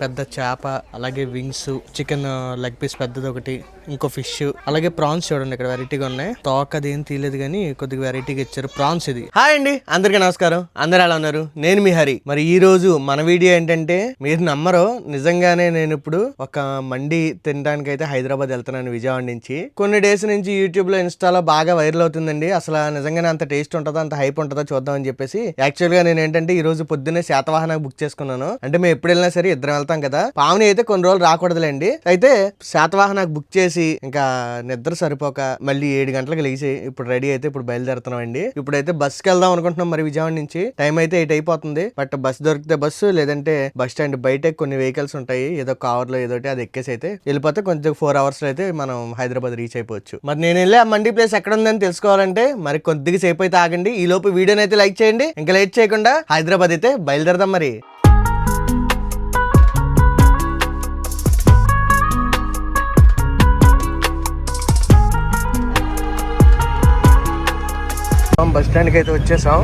పెద్ద చేప అలాగే వింగ్స్ చికెన్ లెగ్ పీస్ పెద్దది ఒకటి ఇంకో ఫిష్ అలాగే ప్రాన్స్ చూడండి ఇక్కడ వెరైటీగా ఉన్నాయి. తోక అది ఏం తీయలేదు కానీ కొద్దిగా వెరైటీగా ఇచ్చారు. ప్రాన్స్ ఇది. హాయ్ అండి అందరికీ నమస్కారం. అందరు ఎలా ఉన్నారు? నేను మీ హరి. మరి ఈ రోజు మన వీడియో ఏంటంటే మీరు నమ్మరు నిజంగానే నేను ఇప్పుడు ఒక మండి తినడానికి అయితే హైదరాబాద్ వెళ్తున్నాను విజయవాడ నుంచి. కొన్ని డేస్ నుంచి యూట్యూబ్లో ఇన్స్టాలో బాగా వైరల్ అవుతుందండి. అసలు నిజంగానే అంత టేస్ట్ ఉంటుందో అంత హైప్ ఉంటుందో చూద్దాం అని చెప్పేసి. యాక్చువల్గా నేను ఏంటంటే ఈ రోజు పొద్దున్నే శాతవాహన బుక్ చేసుకున్నాను. అంటే మేము ఎప్పుడు వెళ్ళినా సరే ఇద్దరం వెళ్తాం కదా. పావుని అయితే కొన్ని రోజులు రాకూడదులేండి. అయితే శాతవాహనకు బుక్ చేసి ఇంకా నిద్ర సరిపోక మళ్ళీ ఏడు గంటలకు లేచి ఇప్పుడు రెడీ అయితే ఇప్పుడు బయలుదేరుతున్నాం అండి ఇప్పుడైతే బస్కి వెళ్దాం అనుకుంటున్నాం మరి విజయవాడ నుంచి. టైం అయితే ఎయిట్ అయిపోతుంది. బట్ బస్ దొరికితే బస్సు లేదంటే బస్ స్టాండ్ బయట కొన్ని వెహికల్స్ ఉంటాయి. ఏదో కవర్లో ఏదో అది ఎక్కేసి అయితే వెళ్ళిపోతే కొంచెం ఫోర్ అవర్స్ అయితే మనం హైదరాబాద్ రీచ్ అయిపోవచ్చు. మరి నేను వెళ్ళి ఆ మండి ప్లేస్ ఎక్కడ ఉందని తెలుసుకోవాలంటే మరి కొద్దిగా సేపు అయితే ఆగండి. ఈ లోపు వీడియోని అయితే లైక్ చేయండి. ఇంకా లైట్ చేయకుండా హైదరాబాద్ అయితే బయలుదేరదాం మరి. బస్ స్టాండ్కి అయితే వచ్చేసాం.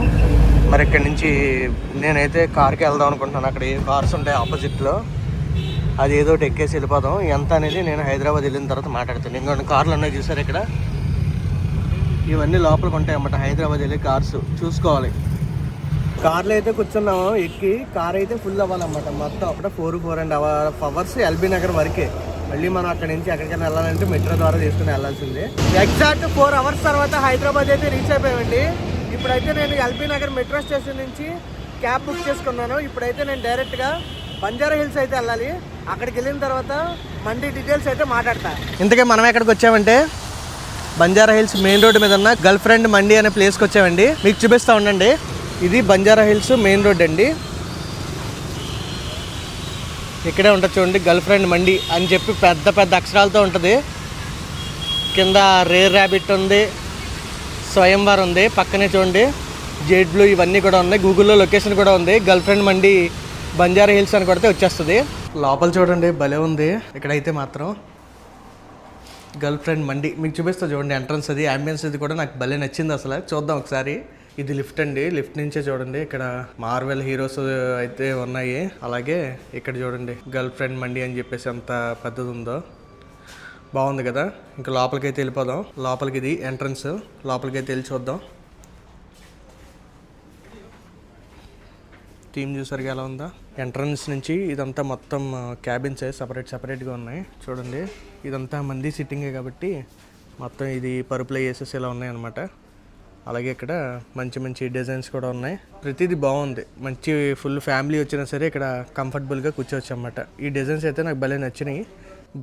మరి ఇక్కడి నుంచి నేనైతే కార్కి వెళ్దాం అనుకుంటున్నాను. అక్కడ ఏ కార్స్ ఉంటాయి ఆపోజిట్లో. అది ఏదో ఒకటి ఎక్కేసి వెళ్ళిపోదాం. ఎంత అనేది నేను హైదరాబాద్ వెళ్ళిన తర్వాత మాట్లాడతాను. ఎందుకంటే కార్లు ఉన్నాయి చూసారు ఇక్కడ? ఇవన్నీ లోపలికి ఉంటాయి అన్నమాట. హైదరాబాద్ వెళ్ళి కార్స్. చూసుకోవాలి. కార్లో అయితే కూర్చున్నాము. ఎక్కి కార్ అయితే ఫుల్ అవ్వాలన్నమాట. మొత్తం అప్పుడే four four and hour hours LB Nagar వరకే. మళ్ళీ మనం అక్కడ నుంచి ఎక్కడికైనా వెళ్ళాలంటే మెట్రో ద్వారా తీసుకుని వెళ్ళాల్సిందే. ఎగ్జాక్ట్ ఫోర్ అవర్స్ తర్వాత హైదరాబాద్ అయితే రీచ్ అయిపోయామండి. ఇప్పుడైతే నేను ఎల్బీ నగర్ మెట్రో స్టేషన్ నుంచి క్యాబ్ బుక్ చేసుకున్నాను. ఇప్పుడైతే నేను డైరెక్ట్గా బంజారా హిల్స్ అయితే వెళ్ళాలి. అక్కడికి వెళ్ళిన తర్వాత మండి డీటెయిల్స్ అయితే మాట్లాడతా. ఇంతకే మనం ఎక్కడికి వచ్చామంటే బంజారా హిల్స్ మెయిన్ రోడ్ మీద ఉన్న గర్ల్ ఫ్రెండ్ మండి అనే ప్లేస్కి వచ్చామండి. మీకు చూపిస్తా ఉండండి. ఇది బంజారా హిల్స్ మెయిన్ రోడ్ అండి. ఇక్కడే ఉంటుంది చూడండి గర్ల్ ఫ్రెండ్ మండి అని చెప్పి పెద్ద పెద్ద అక్షరాలతో ఉంటుంది. కింద రేర్ ర్యాబిట్ ఉంది స్వయంవర్ ఉంది పక్కనే చూడండి జెడ్ బ్లూ ఇవన్నీ కూడా ఉన్నాయి. గూగుల్లో లొకేషన్ కూడా ఉంది girlfriend Mandi Banjara hills అని కొడితే వచ్చేస్తుంది. లోపల చూడండి భలే ఉంది. ఇక్కడైతే మాత్రం గర్ల్ ఫ్రెండ్ మండి మీకు చూపిస్తా చూడండి ఎంట్రన్స్ అది అంబియన్స్ అది కూడా నాకు భలే నచ్చింది అసలు. చూద్దాం ఒకసారి. ఇది లిఫ్ట్ అండి. లిఫ్ట్ నుంచే చూడండి. ఇక్కడ మార్వెల్ హీరోస్ అయితే ఉన్నాయి. అలాగే ఇక్కడ చూడండి. గర్ల్ ఫ్రెండ్ మండి అని చెప్పేసి అంత పెద్దది ఉందో. బాగుంది కదా. ఇంకా లోపలికి అయితే వెళ్ళిపోదాం. లోపలికి ఇది ఎంట్రన్స్ లోపలికి అయితే వెళ్ళి చూద్దాం. టీమ్ చూసారుగా ఎలా ఉందా? ఎంట్రన్స్ నుంచి ఇదంతా మొత్తం క్యాబిన్స్ సపరేట్ సపరేట్గా ఉన్నాయి. చూడండి. ఇదంతా మంది సిట్టింగే కాబట్టి మొత్తం ఇది పరుపులో వేసేసి ఇలా ఉన్నాయి అనమాట అలాగే ఇక్కడ మంచి మంచి డిజైన్స్ కూడా ఉన్నాయి. ప్రతిదీ బాగుంది. మంచి ఫుల్ ఫ్యామిలీ వచ్చినా సరే ఇక్కడ కంఫర్టబుల్గా కూర్చోవచ్చు అనమాట ఈ డిజైన్స్ అయితే నాకు భలే నచ్చినాయి.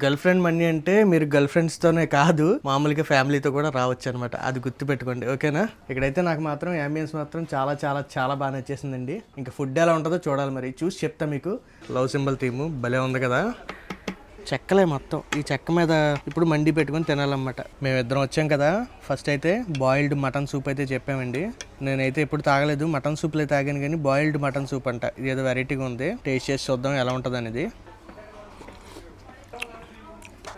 గర్ల్ ఫ్రెండ్ మనీ అంటే మీరు గర్ల్ ఫ్రెండ్స్తోనే కాదు మామూలుగా ఫ్యామిలీతో కూడా రావచ్చు అనమాట అది గుర్తుపెట్టుకోండి. ఓకేనా? ఇక్కడైతే నాకు మాత్రం అంబియన్స్ మాత్రం చాలా చాలా చాలా బాగా నచ్చేసిందండి. ఇంకా ఫుడ్ ఎలా ఉంటుందో చూడాలి మరి. చూసి చెప్తా మీకు. లవ్ సింబల్ థీము భలే ఉంది కదా? చెక్కలే మొత్తం. ఈ చెక్క మీద ఇప్పుడు మండి పెట్టుకొని తినాలన్నమాట. మేము ఇద్దరం వచ్చాం కదా. ఫస్ట్ అయితే బాయిల్డ్ మటన్ సూప్ అయితే చెప్పామండి. నేనైతే ఎప్పుడు తాగలేదు. మటన్ సూప్లే తాగాను కానీ బాయిల్డ్ మటన్ సూప్ అంట. ఇది ఏదో వెరైటీగా ఉంది. టేస్ట్ చేసి చూద్దాం ఎలా ఉంటుంది అనేది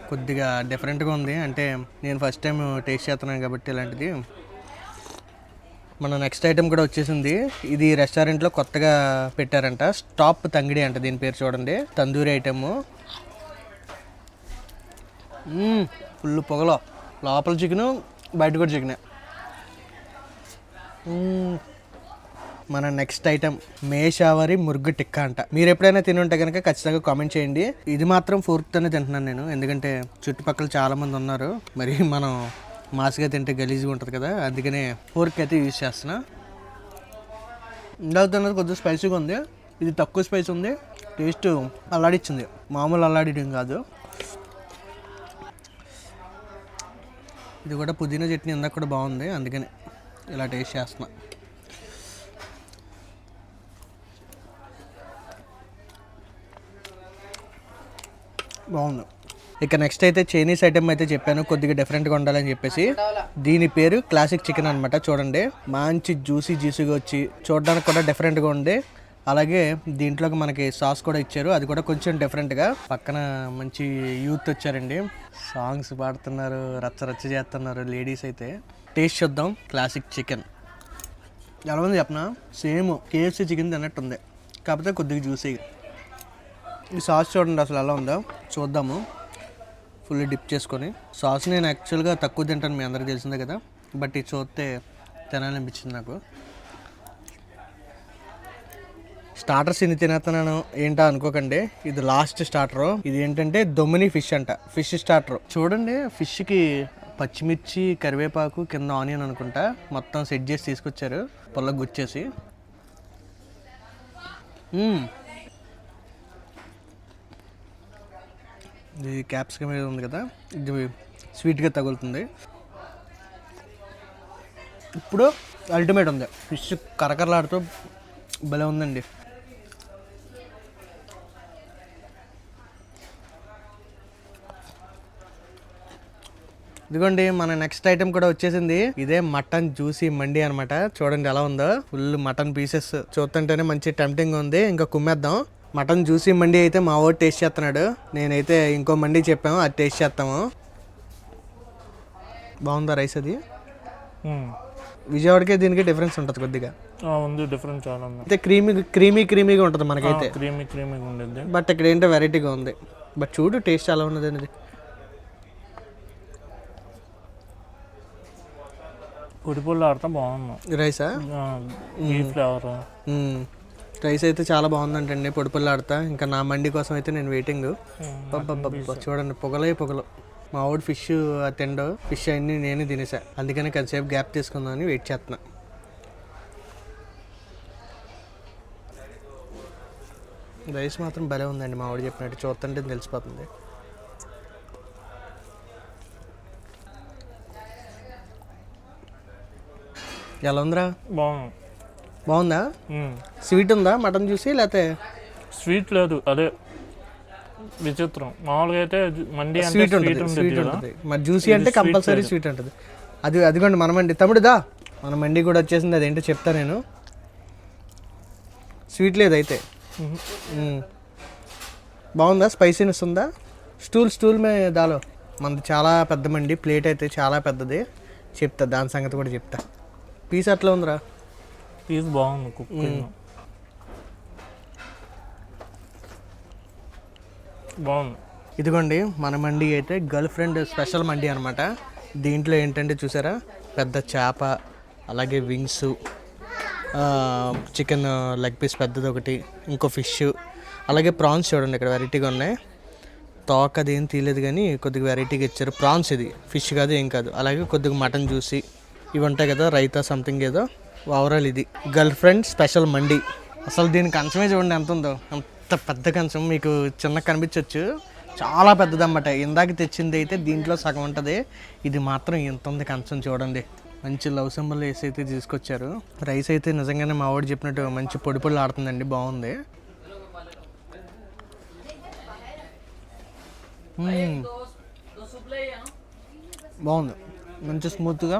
కొద్దిగా డిఫరెంట్గా ఉంది. అంటే నేను ఫస్ట్ టైం టేస్ట్ చేస్తున్నాను కాబట్టి ఇలాంటిది. మన నెక్స్ట్ ఐటెం కూడా వచ్చేసింది. ఇది రెస్టారెంట్లో కొత్తగా పెట్టారంట. స్టాప్ తంగిడి అంట దీని పేరు చూడండి. తందూరి ఐటెము ఫుల్ పొగలో. లోపల చికెను బయట కూడా చికెనే. మన నెక్స్ట్ ఐటమ్ మేషావరి మురుగు టిక్కా అంట. మీరు ఎప్పుడైనా తిని ఉంటే కనుక ఖచ్చితంగా కామెంట్ చేయండి. ఇది మాత్రం ఫోర్క్తోనే తింటున్నాను నేను. ఎందుకంటే చుట్టుపక్కల చాలామంది ఉన్నారు. మరి మనం మాస్గా తింటే గలీజ్గా ఉంటుంది కదా అందుకనే ఫోర్క్ అయితే యూజ్ చేస్తున్నా. ఇందాక తిన్నది కొద్దిగా స్పైసీగా ఉంది. ఇది తక్కువ స్పైస్ ఉంది. టేస్ట్ అల్లాడిచ్చింది. మామూలు అల్లాడిడం కాదు. ఇది కూడా పుదీనా చట్నీ ఇందాక కూడా బాగుంది అందుకని ఇలా టేస్ట్ చేస్తున్నా. బాగుంది. ఇక నెక్స్ట్ అయితే చైనీస్ ఐటమ్ అయితే చెప్పాను కొద్దిగా డిఫరెంట్గా ఉండాలని చెప్పేసి. దీని పేరు క్లాసిక్ చికెన్ అనమాట చూడండి. మంచి జ్యూసీ జ్యూసీగా వచ్చి చూడడానికి కూడా డిఫరెంట్గా ఉంది. అలాగే దీంట్లోకి మనకి సాస్ కూడా ఇచ్చారు. అది కూడా కొంచెం డిఫరెంట్గా పక్కన మంచి యూత్ వచ్చారండి. సాంగ్స్ పాడుతున్నారు రచ్చ రచ్చ చేస్తున్నారు లేడీస్ అయితే. టేస్ట్ చూద్దాం. క్లాసిక్ చికెన్ ఎలా ఉంది చెప్పనా? సేమ్ కేఎఫ్సీ చికెన్ తిన్నట్టుంది. కాకపోతే కొద్దిగా జ్యూసీగా ఈ సాస్ చూడండి అసలు ఎలా ఉందో. చూద్దాము. ఫుల్ డిప్ చేసుకొని. సాస్ నేను యాక్చువల్గా తక్కువ తింటాను మీ అందరికి తెలిసిందే కదా. బట్ ఇది చూస్తే తినాలనిపించింది నాకు. స్టార్టర్స్ ఇన్ని తినేస్తున్నాను ఏంటో అనుకోకండి. ఇది లాస్ట్ స్టార్టర్. ఇది ఏంటంటే దొమ్మిని ఫిష్ అంట. Fish starter. చూడండి ఫిష్కి పచ్చిమిర్చి కరివేపాకు కింద ఆనియన్ అనుకుంటా మొత్తం సెట్ చేసి తీసుకొచ్చారు. పొల్ల గుచ్చేసి. ఇది క్యాప్సికమ్ మీద ఉంది కదా. ఇది స్వీట్గా తగులుతుంది. ఇప్పుడు అల్టిమేట్ ఉంది. ఫిష్ కరకరలాడుతూ భలే ఉందండి. ఇదిగోండి మన నెక్స్ట్ ఐటెం కూడా వచ్చేసింది. ఇదే మటన్ జ్యూసీ మండి అన్నమాట. చూడండి ఎలా ఉందో. ఫుల్ మటన్ పీసెస్ చూస్తుంటేనే మంచి టెంప్టింగ్ ఉంది. ఇంకా కుమ్మేద్దాం. మటన్ జ్యూసీ మండి అయితే మా వాడు టేస్ట్ చేస్తున్నాడు. నేనైతే ఇంకో మండి చెప్పాము అది టేస్ట్ చేస్తాము. బాగుందా రైస్ అది. విజయవాడకి దీనికి డిఫరెన్స్ ఉంటుంది కొద్దిగా. ఉంది డిఫరెంట్ చాలా ఉంది. అయితే క్రీమీ క్రీమీ క్రీమీగా ఉంటుంది మనకైతే. క్రీమీ క్రీమీగా ఉండేది బట్ ఇక్కడ ఏంటో వెరైటీగా ఉంది. బట్ చూడు టేస్ట్ ఎలా ఉన్నది అనేది. పొడి ఆడితే బాగుంది. రైసా? ఈ ఫ్లేవర్. రైస్ అయితే చాలా బాగుందంటండి పొడి పొల్లాడుతా ఇంకా నా మండి కోసం అయితే నేను వెయిటింగ్. చూడండి పొగలే పొగలు. మా వాడు ఫిష్ తిండో ఫిష్ అన్ని నేనే తినేసా. అందుకని కొంతసేపు గ్యాప్ తీసుకుందామని వెయిట్ చేస్తున్నా రైస్ మాత్రం భలే ఉందండి మా వాడు చెప్పినట్టు. చూస్తుంటే తెలిసిపోతుంది. ఎలా ఉందిరా బాగుంది? బాగుందా. స్వీట్ ఉందా? మటన్ చూసి లేకపోతే స్వీట్ లేదు అదే విచిత్రం. మామూలుగా అయితే మండి స్వీట్ ఉంటుంది స్వీట్ ఉంటుంది. మరి జ్యూసీ అంటే కంపల్సరీ స్వీట్ ఉంటుంది. అది అదిగోండి మన మండి. తమ్ముడుదా మన మండి కూడా వచ్చేసింది అదేంటో చెప్తా నేను. స్వీట్ లేదు అయితే. బాగుందా? స్పైసీనెస్ ఉందా? స్టూల్ స్టూల్ మే దాలో. మనది చాలా పెద్ద మండి ప్లేట్ అయితే చాలా పెద్దది. చెప్తా దాని సంగతి కూడా చెప్తా. పీస్ అట్లా ఉందిరా? పీస్ బాగుంది కుక్ బాగుంది. ఇదిగోండి మన మండి అయితే గర్ల్ ఫ్రెండ్ స్పెషల్ మండి అనమాట దీంట్లో ఏంటంటే చూసారా? పెద్ద చేప అలాగే వింగ్స్ చికెన్ లెగ్ పీస్ పెద్దది ఒకటి ఇంకో ఫిష్ అలాగే ప్రాన్స్ చూడండి ఇక్కడ వెరైటీగా ఉన్నాయి. తోక అది ఏం తీయలేదు కానీ కొద్దిగా వెరైటీగా ఇచ్చారు. ప్రాన్స్ ఇది ఫిష్ కాదు ఏం కాదు. అలాగే కొద్దిగా మటన్ జ్యూసి ఇవి ఉంటాయి కదా రైతా సంథింగ్ ఏదో ఓవరాల్ ఇది. Girlfriend special Mandi. అసలు దీని కంచమే చూడండి ఎంత ఉందో. అంత పెద్ద కంచం మీకు చిన్న కనిపించవచ్చు చాలా పెద్దదన్నమాట. ఇందాక తెచ్చింది అయితే దీంట్లో సగం ఉంటుంది. ఇది మాత్రం ఇంత ఉంది కంచం చూడండి. మంచి లవ్ సింబల్ వేసి అయితే తీసుకొచ్చారు. రైస్ అయితే నిజంగానే మా వాడు చెప్పినట్టు మంచి పొడి పొడి ఆడుతుందండి బాగుంది. బాగుంది. మంచి స్మూత్గా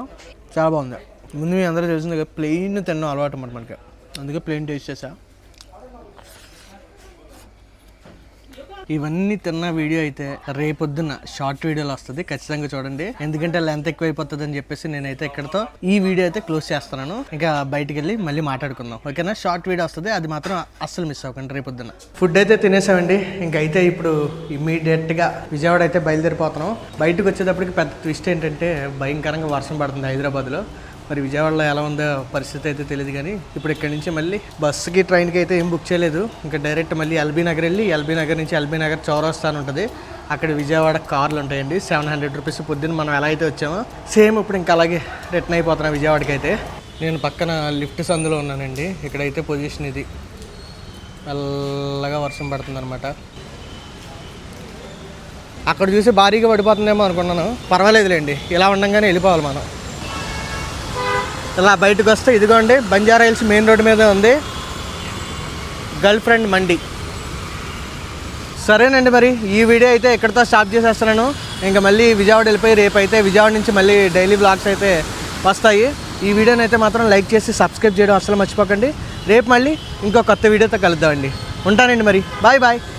చాలా బాగుంది. ముందు మీ అందరూ తెలిసింది ప్లెయిన్ తినడం అలవాటు అనమాట మనకి. అందుకే ప్లెయిన్ టేస్ట్ చేసా ఇవన్నీ తిన్న వీడియో అయితే రేపొద్దున షార్ట్ వీడియోలో వస్తుంది ఖచ్చితంగా చూడండి. ఎందుకంటే లెంత్ ఎక్కువ అయిపోతుంది అని చెప్పేసి నేనైతే ఇక్కడతో ఈ వీడియో అయితే క్లోజ్ చేస్తున్నాను. ఇంకా బయటికి వెళ్ళి మళ్ళీ మాట్లాడుకుందాం. ఓకేనా? షార్ట్ వీడియో వస్తుంది అది మాత్రం అస్సలు మిస్ అవ్వకండి రేపొద్దున. ఫుడ్ అయితే తినేసామండి. ఇంకైతే అయితే ఇప్పుడు ఇమీడియట్గా విజయవాడ అయితే బయలుదేరిపోతున్నాం. బయటకు వచ్చేటప్పటికి పెద్ద ట్విస్ట్ ఏంటంటే భయంకరంగా వర్షం పడుతుంది హైదరాబాద్లో. మరి విజయవాడలో ఎలా ఉందో పరిస్థితి అయితే తెలియదు కానీ ఇప్పుడు ఇక్కడ నుంచి మళ్ళీ బస్సుకి ట్రైన్కి అయితే ఏం బుక్ చేయలేదు. ఇంకా డైరెక్ట్ మళ్ళీ ఎల్బీ నగర్ వెళ్ళి ఎల్బీ నగర్ నుంచి ఎల్బీ నగర్ చౌరస్తా అని ఉంటుంది. అక్కడ విజయవాడ కార్లు ఉంటాయండి. సెవెన్ హండ్రెడ్ రూపీస్ పొద్దున్న మనం ఎలా అయితే వచ్చామో సేమ్ ఇప్పుడు ఇంకా అలాగే రిటర్న్ అయిపోతున్నాం విజయవాడకి అయితే. నేను పక్కన లిఫ్ట్ సందులో ఉన్నానండి. ఇక్కడైతే పొజిషన్ ఇది. మెల్లగా వర్షం పడుతుంది అక్కడ చూసి భారీగా పడిపోతుందేమో అనుకున్నాను. పర్వాలేదులేండి. ఇలా ఉండంగానే వెళ్ళిపోవాలి మనం. ఇలా బయటకు వస్తే ఇదిగోండి బంజారా హిల్స్ మెయిన్ రోడ్డు మీద ఉంది. Girlfriend Mandi. సరేనండి మరి ఈ వీడియో అయితే ఇక్కడితో స్టాప్ చేసేస్తున్నాను. ఇంకా మళ్ళీ విజయవాడ వెళ్ళిపోయి రేపు అయితే విజయవాడ నుంచి మళ్ళీ డైలీ బ్లాగ్స్ అయితే వస్తాయి. ఈ వీడియోని అయితే మాత్రం లైక్ చేసి సబ్స్క్రైబ్ చేయడం అసలు మర్చిపోకండి. రేపు మళ్ళీ ఇంకో కొత్త వీడియోతో కలుద్దామండి. ఉంటానండి మరి. Bye bye.